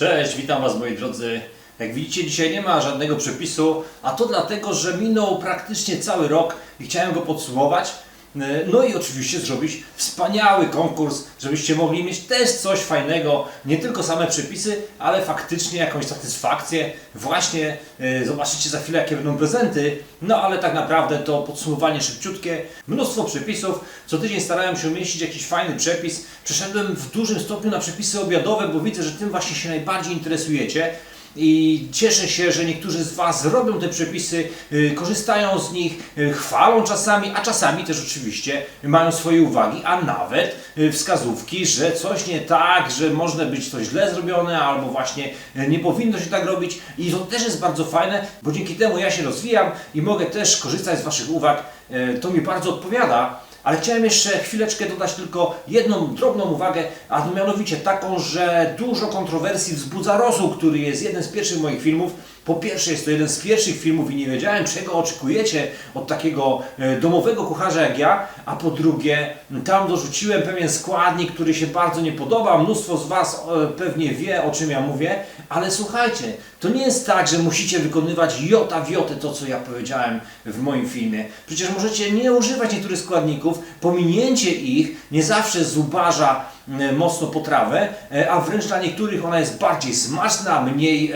Cześć, witam Was moi drodzy. Jak widzicie, dzisiaj nie ma żadnego przepisu, a to dlatego, że minął praktycznie cały rok i chciałem go podsumować. E, No i oczywiście zrobić wspaniały konkurs, żebyście mogli mieć też coś fajnego, nie tylko same przepisy, ale faktycznie jakąś satysfakcję. Właśnie e, zobaczycie za chwilę, jakie będą prezenty. No ale tak naprawdę to podsumowanie szybciutkie, mnóstwo przepisów. Co tydzień starałem się umieścić jakiś fajny przepis. Przeszedłem w dużym stopniu na przepisy obiadowe, bo widzę, że tym właśnie się najbardziej interesujecie. I cieszę się, że niektórzy z Was robią te przepisy, y, korzystają z nich, y, chwalą czasami, a czasami też oczywiście mają swoje uwagi, a nawet y, wskazówki, że coś nie tak, że można być coś źle zrobione, albo właśnie nie powinno się tak robić. I to też jest bardzo fajne, bo dzięki temu ja się rozwijam i mogę też korzystać z Waszych uwag. To mi bardzo odpowiada. Ale chciałem jeszcze chwileczkę dodać tylko jedną drobną uwagę, a mianowicie taką, że dużo kontrowersji wzbudza Rosół, który jest jeden z pierwszych moich filmów. Po pierwsze jest to jeden z pierwszych filmów i nie wiedziałem czego oczekujecie od takiego e, domowego kucharza jak ja, a po drugie tam dorzuciłem pewien składnik, który się bardzo nie podoba. Mnóstwo z Was e, pewnie wie o czym ja mówię, ale słuchajcie, to nie jest tak, że musicie wykonywać jota w jotę to co ja powiedziałem w moim filmie. Przecież możecie nie używać niektórych składników, pominięcie ich nie zawsze zubaża e, mocno potrawę, e, a wręcz dla niektórych ona jest bardziej smaczna, mniej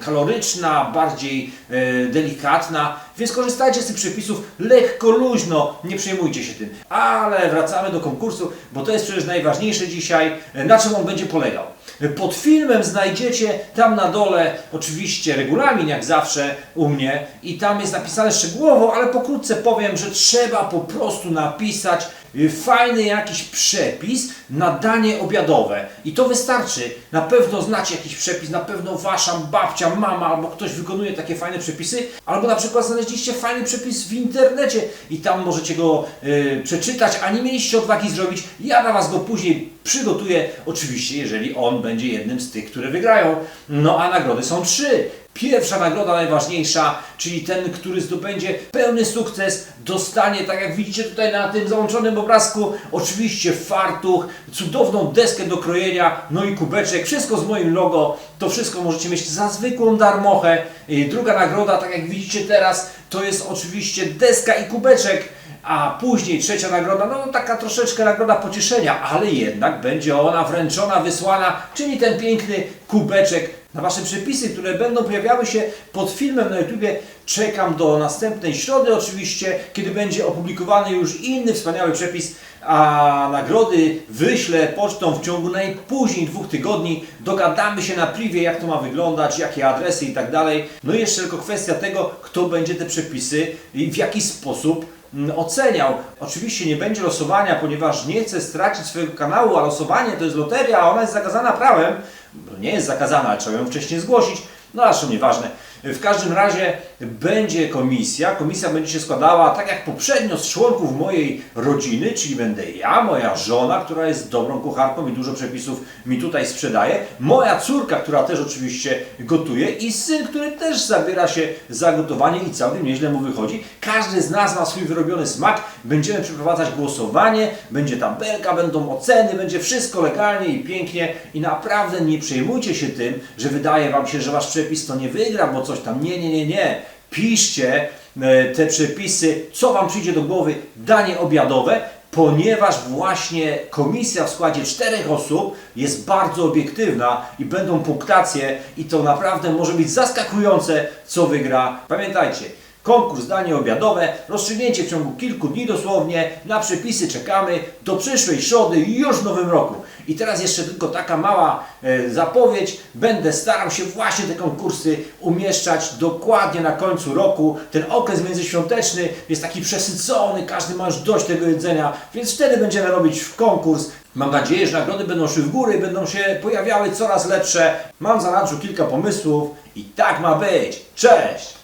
kaloryczna, bardziej e, delikatna, więc korzystajcie z tych przepisów lekko, luźno, nie przejmujcie się tym. Ale wracamy do konkursu, bo to jest przecież najważniejsze dzisiaj, e, na czym on będzie polegał. Pod filmem znajdziecie tam na dole oczywiście regulamin jak zawsze u mnie. I tam jest napisane szczegółowo, ale pokrótce powiem, że trzeba po prostu napisać fajny jakiś przepis na danie obiadowe i to wystarczy. Na pewno znacie jakiś przepis, na pewno wasza babcia, mama albo ktoś wykonuje takie fajne przepisy, albo na przykład znaleźliście fajny przepis w internecie i tam możecie go y, przeczytać, a nie mieliście odwagi zrobić. Ja na was go później przygotuję, oczywiście jeżeli on będzie jednym z tych, które wygrają. No a nagrody są trzy. Pierwsza nagroda najważniejsza, czyli ten, który zdobędzie pełny sukces, dostanie, tak jak widzicie tutaj na tym załączonym obrazku, oczywiście fartuch, cudowną deskę do krojenia, no i kubeczek, wszystko z moim logo. To wszystko możecie mieć za zwykłą darmochę. Druga nagroda, tak jak widzicie teraz, to jest oczywiście deska i kubeczek. A później trzecia nagroda, no taka troszeczkę nagroda pocieszenia, ale jednak będzie ona wręczona, wysłana, czyli ten piękny kubeczek na Wasze przepisy, które będą pojawiały się pod filmem na YouTubie. Czekam do następnej środy oczywiście, kiedy będzie opublikowany już inny wspaniały przepis, a nagrody wyślę pocztą w ciągu najpóźniej dwóch tygodni. Dogadamy się na privie, jak to ma wyglądać, jakie adresy i tak dalej. No i jeszcze tylko kwestia tego, kto będzie te przepisy i w jaki sposób mm, oceniał. Oczywiście nie będzie losowania, ponieważ nie chcę stracić swojego kanału, a losowanie to jest loteria, a ona jest zakazana prawem. Nie jest zakazana, ale trzeba ją wcześniej zgłosić. No zresztą nieważne. W każdym razie będzie komisja. Komisja będzie się składała tak jak poprzednio z członków mojej rodziny, czyli będę ja, moja żona, która jest dobrą kucharką i dużo przepisów mi tutaj sprzedaje, moja córka, która też oczywiście gotuje i syn, który też zabiera się za gotowanie i całkiem nieźle mu wychodzi. Każdy z nas ma swój wyrobiony smak. Będziemy przeprowadzać głosowanie, będzie tabelka, będą oceny, będzie wszystko legalnie i pięknie i naprawdę nie przejmujcie się tym, że wydaje Wam się, że Wasz przepis to nie wygra, bo coś tam. Nie, nie, nie, nie. Piszcie e, te przepisy, co Wam przyjdzie do głowy, danie obiadowe, ponieważ właśnie komisja w składzie czterech osób jest bardzo obiektywna i będą punktacje i to naprawdę może być zaskakujące, co wygra. Pamiętajcie, Konkurs danie obiadowe, rozstrzygnięcie w ciągu kilku dni dosłownie, na przepisy czekamy do przyszłej środy już w nowym roku. I teraz jeszcze tylko taka mała e, zapowiedź, będę starał się właśnie te konkursy umieszczać dokładnie na końcu roku. Ten okres międzyświąteczny jest taki przesycony, każdy ma już dość tego jedzenia, więc wtedy będziemy robić konkurs. Mam nadzieję, że nagrody będą szły w górę, będą się pojawiały coraz lepsze. Mam za nadrzu kilka pomysłów i tak ma być. Cześć!